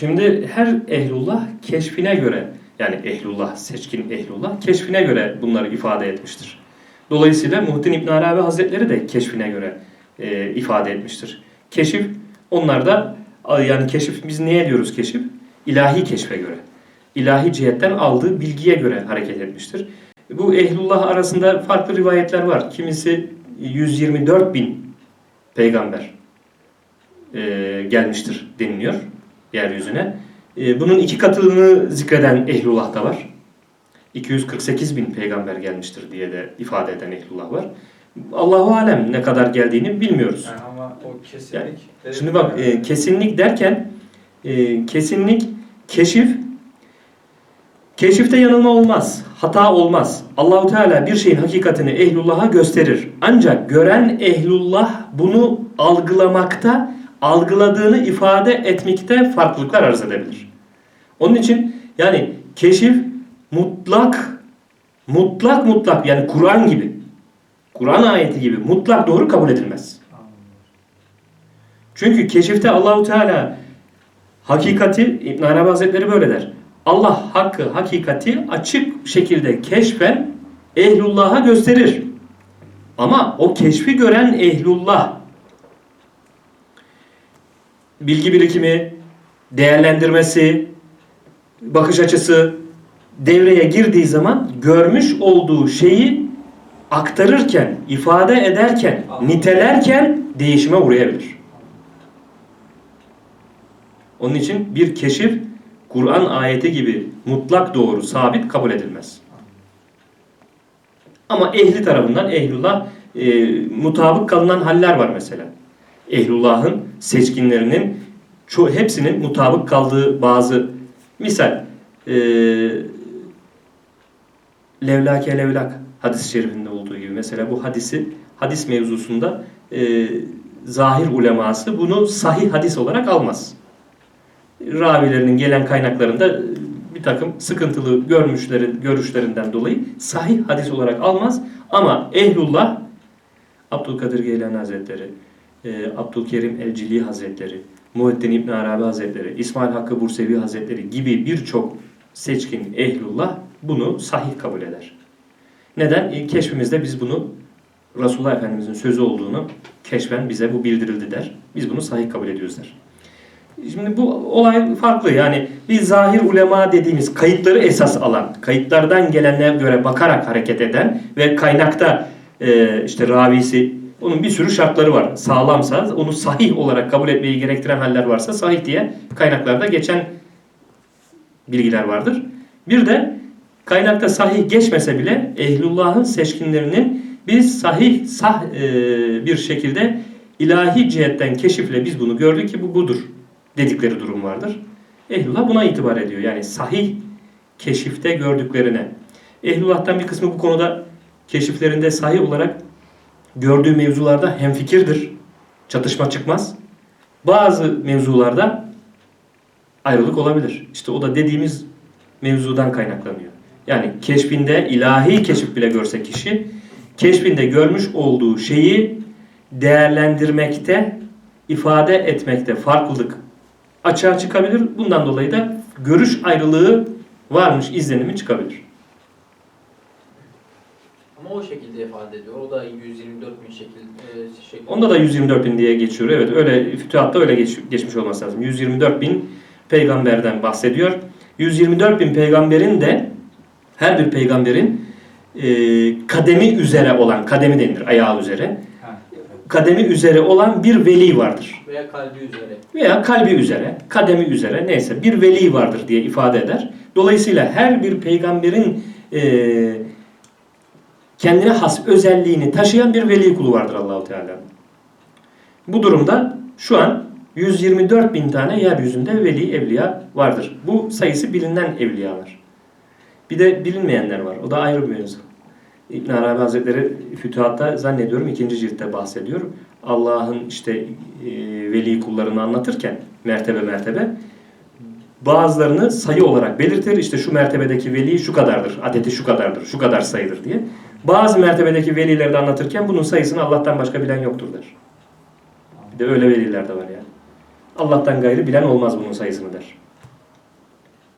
Şimdi her ehlullah keşfine göre yani ehlullah, seçkin ehlullah keşfine göre bunları ifade etmiştir. Dolayısıyla Muhittin İbn Arabi Hazretleri de keşfine göre e, ifade etmiştir. Keşif onlarda yani keşif biz niye diyoruz keşif? İlahi keşfe göre. ilahi cihetten aldığı bilgiye göre hareket etmiştir. Bu ehlullah arasında farklı rivayetler var. Kimisi 124 bin peygamber e, gelmiştir deniliyor yeryüzüne. E, bunun iki katını zikreden ehlullah da var. 248 bin peygamber gelmiştir diye de ifade eden ehlullah var. Allahu alem ne kadar geldiğini bilmiyoruz. Yani ama o kesinlik. Yani, Şimdi bak e, kesinlik derken e, kesinlik keşif keşifte yanılma olmaz. Hata olmaz. Allahu Teala bir şeyin hakikatini ehlullah'a gösterir. Ancak gören ehlullah bunu algılamakta, algıladığını ifade etmekte farklılıklar arz edebilir. Onun için yani keşif mutlak mutlak mutlak yani Kur'an gibi Kur'an ayeti gibi mutlak doğru kabul edilmez. Çünkü keşifte Allahu Teala hakikati İbn Arabi Hazretleri böyle der. Allah hakkı, hakikati açık şekilde keşfen ehlullah'a gösterir. Ama o keşfi gören ehlullah bilgi birikimi, değerlendirmesi, bakış açısı devreye girdiği zaman görmüş olduğu şeyi aktarırken, ifade ederken, nitelerken değişime uğrayabilir. Onun için bir keşif Kur'an ayeti gibi mutlak doğru, sabit kabul edilmez. Ama ehli tarafından ehlullah e, mutabık kalınan haller var mesela. Ehlullah'ın seçkinlerinin ço hepsinin mutabık kaldığı bazı misal. E, levlake levlak hadis-i şerifinde olduğu gibi. Mesela bu hadisi hadis mevzusunda e, zahir uleması bunu sahih hadis olarak almaz. Ravilerinin gelen kaynaklarında bir takım sıkıntılı görmüşleri, görüşlerinden dolayı sahih hadis olarak almaz. Ama ehlullah Abdülkadir Geylani Hazretleri, e, Abdülkerim Elcili Hazretleri, Muhittin İbn Arabi Hazretleri, İsmail Hakkı Bursevi Hazretleri gibi birçok seçkin ehlullah bunu sahih kabul eder. Neden? E, keşfimizde biz bunu Resulullah Efendimizin sözü olduğunu keşfen bize bu bildirildi der. Biz bunu sahih kabul ediyoruz der. Şimdi bu olay farklı. Yani bir zahir ulema dediğimiz kayıtları esas alan, kayıtlardan gelenlere göre bakarak hareket eden ve kaynakta e, işte ravisi onun bir sürü şartları var. Sağlamsa onu sahih olarak kabul etmeyi gerektiren haller varsa sahih diye kaynaklarda geçen bilgiler vardır. Bir de kaynakta sahih geçmese bile ehlullahın seçkinlerinin biz sahih sah e, bir şekilde ilahi cihetten keşifle biz bunu gördük ki bu budur dedikleri durum vardır. Ehlullah buna itibar ediyor. Yani sahih keşifte gördüklerine. Ehlullah'tan bir kısmı bu konuda keşiflerinde sahih olarak gördüğü mevzularda hemfikirdir. Çatışma çıkmaz. Bazı mevzularda ayrılık olabilir. İşte o da dediğimiz mevzudan kaynaklanıyor. Yani keşfinde ilahi keşif bile görse kişi keşfinde görmüş olduğu şeyi değerlendirmekte, ifade etmekte farklılık açığa çıkabilir. Bundan dolayı da görüş ayrılığı varmış izlenimi çıkabilir. Ama o şekilde ifade ediyor. O da 124 bin şekil, e, şekil. Onda da 124 bin diye geçiyor. Evet öyle fütühatta öyle geç, geçmiş olması lazım. 124 bin peygamberden bahsediyor. 124 bin peygamberin de her bir peygamberin e, kademi üzere olan, kademi denilir ayağı üzere. Kademi üzere olan bir veli vardır. Veya kalbi üzere. Veya kalbi üzere, kademi üzere neyse bir veli vardır diye ifade eder. Dolayısıyla her bir peygamberin e, kendine has özelliğini taşıyan bir veli kulu vardır Allahu Teala. Bu durumda şu an 124 bin tane yeryüzünde veli evliya vardır. Bu sayısı bilinen evliyalar. Bir de bilinmeyenler var. O da ayrı bir mevzu. İbn Arabi Hazretleri Fütuhat'ta zannediyorum ikinci ciltte bahsediyor. Allah'ın işte e, veli kullarını anlatırken mertebe mertebe bazılarını sayı olarak belirtir. İşte şu mertebedeki veli şu kadardır, adeti şu kadardır, şu kadar sayılır diye. Bazı mertebedeki velileri de anlatırken bunun sayısını Allah'tan başka bilen yoktur der. Bir de öyle veliler de var yani. Allah'tan gayrı bilen olmaz bunun sayısını der.